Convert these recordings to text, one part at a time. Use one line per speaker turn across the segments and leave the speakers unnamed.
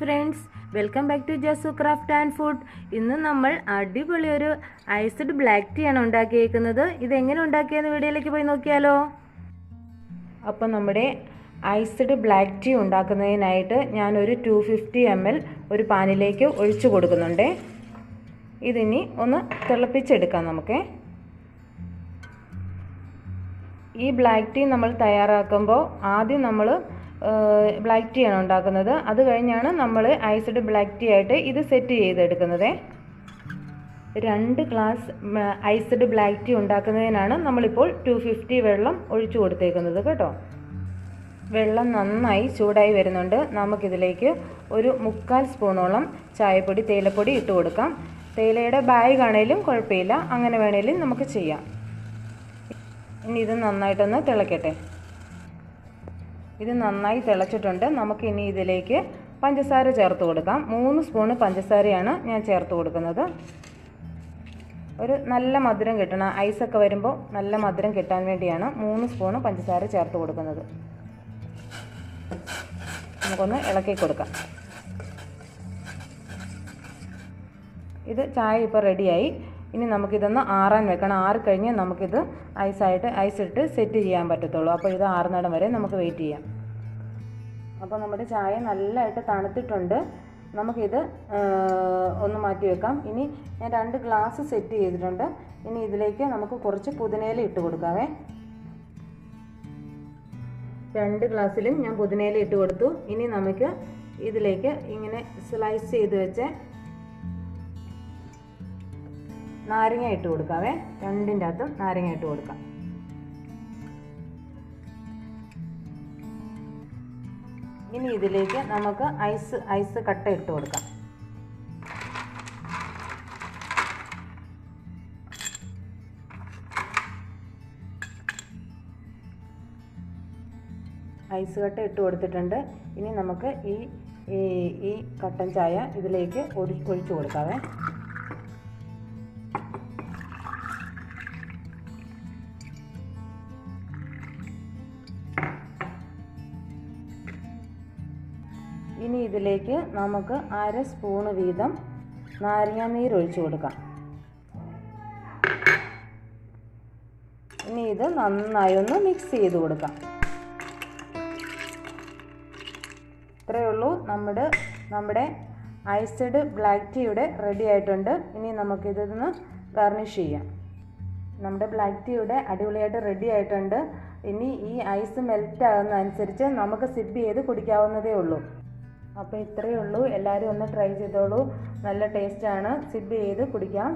Friends welcome back to Jasu craft and food ഇന്ന് നമ്മൾ അടിപൊളി ഒരു ഐസ്ഡ് ബ്ലാക്ക് ടീ ആണ് ഉണ്ടാക്കിയേക്കുന്നത്. ഇത് എങ്ങനെ ഉണ്ടാക്കിയെന്ന് വീഡിയോയിലേക്ക് പോയി നോക്കിയാലോ? അപ്പോൾ നമ്മുടെ ഐസ്ഡ് ബ്ലാക്ക് ടീ ഉണ്ടാക്കുന്നതിനായിട്ട് ഞാനൊരു ടു ഫിഫ്റ്റി എം എൽ ഒരു പാനിലേക്ക് ഒഴിച്ചു കൊടുക്കുന്നുണ്ട്. ഇതിനി ഒന്ന് തിളപ്പിച്ചെടുക്കാം നമുക്ക്. ഈ ബ്ലാക്ക് ടീ നമ്മൾ തയ്യാറാക്കുമ്പോൾ ആദ്യം നമ്മൾ ബ്ലാക്ക് ടീ ആണ് ഉണ്ടാക്കുന്നത്. അത് കഴിഞ്ഞാണ് നമ്മൾ ഐസ്ഡ് ബ്ലാക്ക് ടീ ആയിട്ട് ഇത് സെറ്റ് ചെയ്തെടുക്കുന്നത്. രണ്ട് ഗ്ലാസ് ഐസ്ഡ് ബ്ലാക്ക് ടീ ഉണ്ടാക്കുന്നതിനാണ് നമ്മളിപ്പോൾ ടു ഫിഫ്റ്റി വെള്ളം ഒഴിച്ചു കൊടുത്തേക്കുന്നത് കേട്ടോ. വെള്ളം നന്നായി ചൂടായി വരുന്നുണ്ട്. നമുക്കിതിലേക്ക് ഒരു മുക്കാൽ സ്പൂണോളം ചായപ്പൊടി തേയിലപ്പൊടി ഇട്ട് കൊടുക്കാം. തേയിലയുടെ ബാഗ് ആണേലും കുഴപ്പമില്ല. അങ്ങനെ വേണേലും നമുക്ക് ചെയ്യാം. ഇനി ഇത് നന്നായിട്ടൊന്ന് തിളക്കട്ടെ. ഇത് നന്നായി തിളച്ചിട്ടുണ്ട്. നമുക്ക് ഇനി ഇതിലേക്ക് പഞ്ചസാര ചേർത്ത് കൊടുക്കാം. മൂന്ന് സ്പൂണ് പഞ്ചസാരയാണ് ഞാൻ ചേർത്ത് കൊടുക്കുന്നത്. ഒരു നല്ല മധുരം കിട്ടണം. ഐസൊക്കെ വരുമ്പോൾ നല്ല മധുരം കിട്ടാൻ വേണ്ടിയാണ് മൂന്ന് സ്പൂണ് പഞ്ചസാര ചേർത്ത് കൊടുക്കുന്നത്. നമുക്കൊന്ന് ഇളക്കി കൊടുക്കാം. ഇത് ചായ ഇപ്പോൾ റെഡിയായി ഇനി നമുക്കിതൊന്ന് ആറാൻ വെക്കണം. ആറ് കഴിഞ്ഞ് നമുക്കിത് ഐസായിട്ട് ഐസ് ഇട്ട് സെറ്റ് ചെയ്യാൻ പറ്റത്തുള്ളൂ. അപ്പോൾ ഇത് ആറുന്നിടം വരെ നമുക്ക് വെയിറ്റ് ചെയ്യാം. അപ്പോൾ നമ്മുടെ ചായ നല്ലതായിട്ട് തണുത്തിട്ടുണ്ട്. നമുക്കിത് ഒന്ന് മാറ്റി വെക്കാം. ഇനി ഞാൻ രണ്ട് ഗ്ലാസ് സെറ്റ് ചെയ്തിട്ടുണ്ട്. ഇനി ഇതിലേക്ക് നമുക്ക് കുറച്ച് പുതിനയില ഇട്ട് കൊടുക്കാവേ. രണ്ട് ഗ്ലാസ്സിലും ഞാൻ പുതിനയില ഇട്ട് കൊടുത്തു. ഇനി നമുക്ക് ഇതിലേക്ക് ഇങ്ങനെ സ്ലൈസ് ചെയ്ത് വെച്ച് നാരങ്ങ ഇട്ട് കൊടുക്കാവേ. രണ്ടിന്റെ അകത്തും നാരങ്ങ ഇട്ട് കൊടുക്കാം. ഇനി ഇതിലേക്ക് നമുക്ക് ഐസ് ഐസ് കട്ട ഇട്ട് കൊടുക്കാം. ഐസ് കട്ട ഇട്ട് കൊടുത്തിട്ടുണ്ട്. ഇനി നമുക്ക് ഈ ഈ കട്ടൻ ചായ ഇതിലേക്ക് ഒഴിച്ചു കൊടുക്കാവേ. ഇനി ഇതിലേക്ക് നമുക്ക് അര സ്പൂണ് വീതം നാരങ്ങാനീര് ഒഴിച്ചു കൊടുക്കാം. ഇനി ഇത് നന്നായി ഒന്ന് മിക്സ് ചെയ്ത് കൊടുക്കാം. ഇത്രയേ ഉള്ളൂ. നമ്മുടെ നമ്മുടെ ഐസ്ഡ് ബ്ലാക്ക് ടീയുടെ റെഡി ആയിട്ടുണ്ട്. ഇനി നമുക്കിതൊന്ന് ഗാർണിഷ് ചെയ്യാം. നമ്മുടെ ബ്ലാക്ക് ടീയുടെ അടിപൊളിയായിട്ട് റെഡി ആയിട്ടുണ്ട്. ഇനി ഈ ഐസ് മെൽറ്റ് ആകുന്നതനുസരിച്ച് നമുക്ക് സിപ്പ് ചെയ്ത് കുടിക്കാവുന്നതേ ഉള്ളൂ. അപ്പോൾ ഇത്രയേ ഉള്ളൂ. എല്ലാവരും ഒന്ന് ട്രൈ ചെയ്തോളൂ. നല്ല ടേസ്റ്റാണ് സിബ് ചെയ്ത് കുടിക്കാം.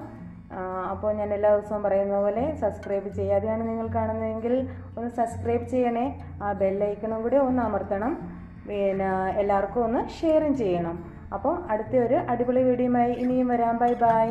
അപ്പോൾ ഞാൻ എല്ലാ ദിവസവും പറയുന്ന പോലെ സബ്സ്ക്രൈബ് ചെയ്യാതെയാണ് നിങ്ങൾ കാണുന്നതെങ്കിൽ ഒന്ന് സബ്സ്ക്രൈബ് ചെയ്യണേ. ആ ബെല്ലൈക്കണും കൂടി ഒന്ന് അമർത്തണം. പിന്നെ എല്ലാവർക്കും ഒന്ന് ഷെയറും ചെയ്യണം. അപ്പോൾ അടുത്ത ഒരു അടിപൊളി വീഡിയോയുമായി ഇനിയും വരാം. Bye bye